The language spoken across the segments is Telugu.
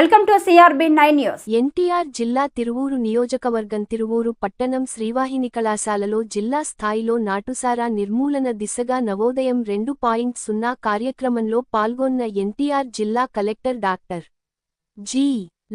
Welcome to CRB nine news. NTR జిల్లా తిరువూరు నియోజకవర్గం తిరువూరు పట్టణం శ్రీవాహిని కళాశాలలో జిల్లా స్థాయిలో నాటుసారా నిర్మూలన దిశగా నవోదయం రెండు పాయింట్ సున్నా కార్యక్రమంలో పాల్గొన్న ఎన్టీఆర్ జిల్లా కలెక్టర్ డాక్టర్ జి.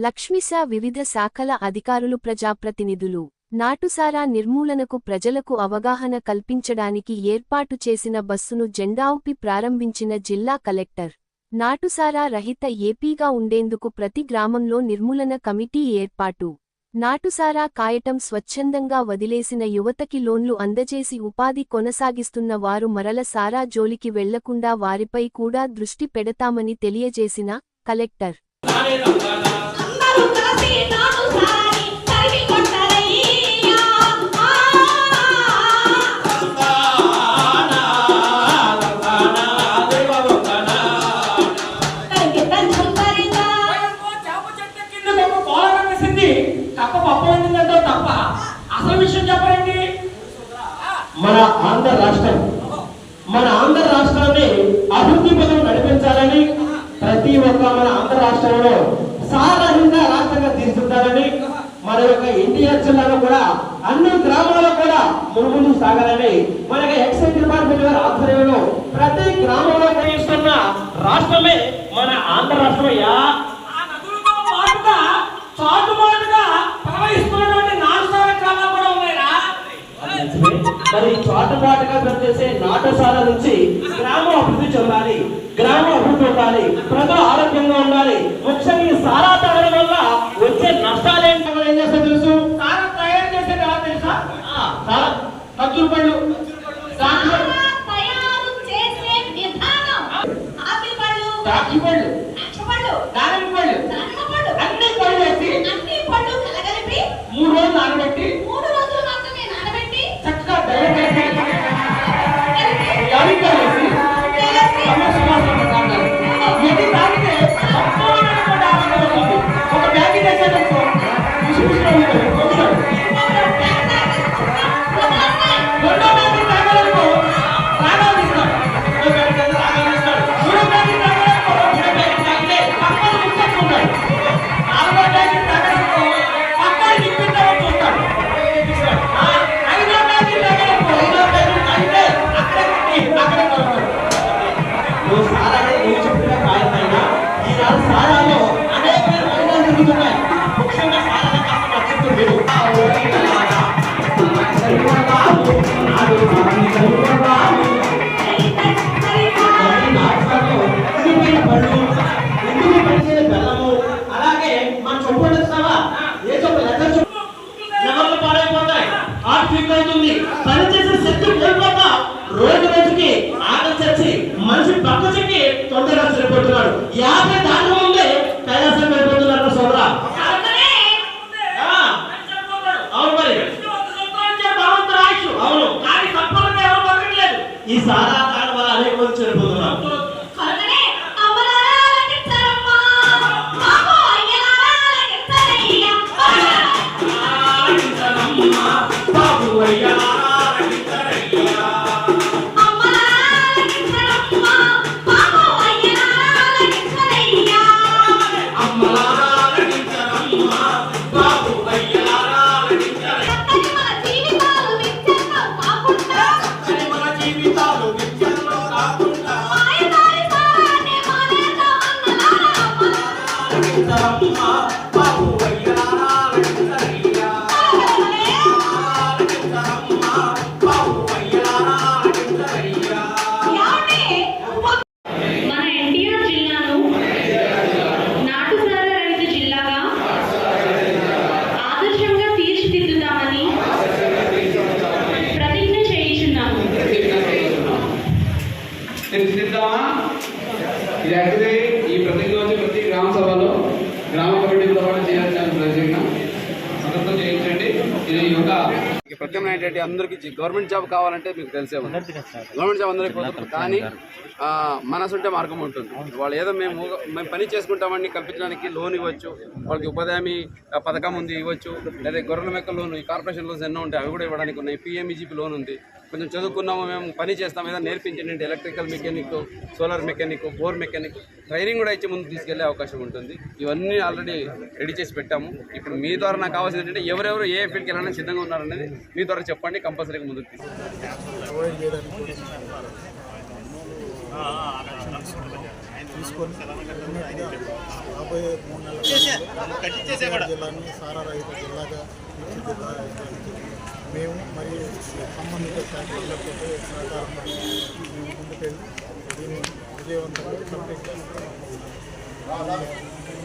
లక్ష్మిశా వివిధ శాఖల అధికారులు ప్రజాప్రతినిధులు నాటుసారా నిర్మూలనకు ప్రజలకు అవగాహన కల్పించడానికి ఏర్పాటు చేసిన బస్సును జెండాఊపి ప్రారంభించిన జిల్లా కలెక్టర్ నాటుసారా రహిత ఏపీగా ఉండేందుకు ప్రతి గ్రామంలో నిర్మూలన కమిటీ ఏర్పాటు. నాటుసారా కాయటం స్వచ్ఛందంగా వదిలేసిన యువతకి లోన్లు అందజేసి ఉపాధి కొనసాగిస్తున్న వారు మరల సారా జోలికి వెళ్ళకుండా వారిపై కూడా దృష్టి పెడతామని తెలియజేసిన కలెక్టర్. తప్ప పప్పు వండిందంటే తప్ప? అసలు విషయం చెప్పండి. మన ఆంధ్ర రాష్ట్రం మన ఆంధ్ర రాష్ట్రాన్ని అభివృద్ధి పదం నడిపించాలని ప్రతి ఒక్క మన ఆంధ్ర రాష్ట్రంలో సాధారణంగా రాష్ట్రంగా తీర్చిదిద్దాలని మన యొక్క ఎన్టీఆర్ జిల్లాలో కూడా అన్ని గ్రామాల్లో కూడా మునుముందు సాగాలని మన ఎక్సైజ్ డిపార్ట్మెంట్ వారి ఆధ్వర్యంలో ప్రతి గ్రామంలో ప్రవేశిస్తున్న రాష్ట్రమే మన ఆంధ్ర రాష్ట్రం యా మరి చోటపాటుగా పనిచేసే నాటశాల నుంచి గ్రామం అభివృద్ధి చెందాలి గ్రామం అభివృద్ధి ఉండాలి ప్రజలు ఆరోగ్యంగా ఉండాలి. ముఖ్యంగా ఈ సారా తాగడం వల్ల వచ్చే నష్టాలు ఏంటో ఏం చేస్తే తెలుసు? సారా తయారు చేసేది ఎలా తెలుసా? సారా. Maroon. తీర్చిదిద్దామా ఇది యాక్చువల్లీ ఈ ప్రతి గ్రామ సభలో గ్రామ కమిటీతో పాటు చేయాల్సిన అందరితో చేయించండి. ఇది ఒక ప్రత్యామ్నాయం ఏంటంటే అందరికీ గవర్నమెంట్ జాబ్ కావాలంటే మీకు తెలిసే ఉంది. గవర్నమెంట్ జాబ్ అందరికీ. కానీ మనసు ఉంటే మార్గం ఉంటుంది. వాళ్ళు ఏదో మేము మేము పని చేసుకుంటామని కల్పించడానికి లోన్ ఇవ్వచ్చు వాళ్ళకి ఉపాధి పథకం ఉంది ఇవ్వచ్చు లేదా గొర్రెల మెక్క లోన్ ఈ కార్పొరేషన్ లోన్స్ ఎన్నో ఉంటాయి అవి కూడా ఇవ్వడానికి ఉన్నాయి. పిఎంఈజీపీ లోన్ ఉంది. కొంచెం చదువుకున్నాము మేము పని చేస్తాం ఏదైనా నేర్పించండి electrical mechanic solar mechanic bore mechanic training కూడా ఇచ్చి ముందు తీసుకెళ్ళే అవకాశం ఉంటుంది ఇవన్నీ ఆల్రెడీ రెడీ చేసి పెట్టాము ఇప్పుడు మీ ద్వారా నాకు కావాల్సింది ఏంటంటే ఎవరెవరు ఏ ఫీల్డ్కి వెళ్ళాలని సిద్ధంగా ఉన్నారనేది మీ ద్వారా చెప్పండి కంపల్సరీగా ముందుకు తీసుకెళ్తాం తీసుకొని రాబోయే మూడు నెలల జిల్లాని సారా జిల్లాగా మరియు సంబంధిత శాఖలతో సహకారంతో మేము ముందుకెళ్ళి దీన్ని విజయవంతంగా కంప్లీట్ చేస్తాం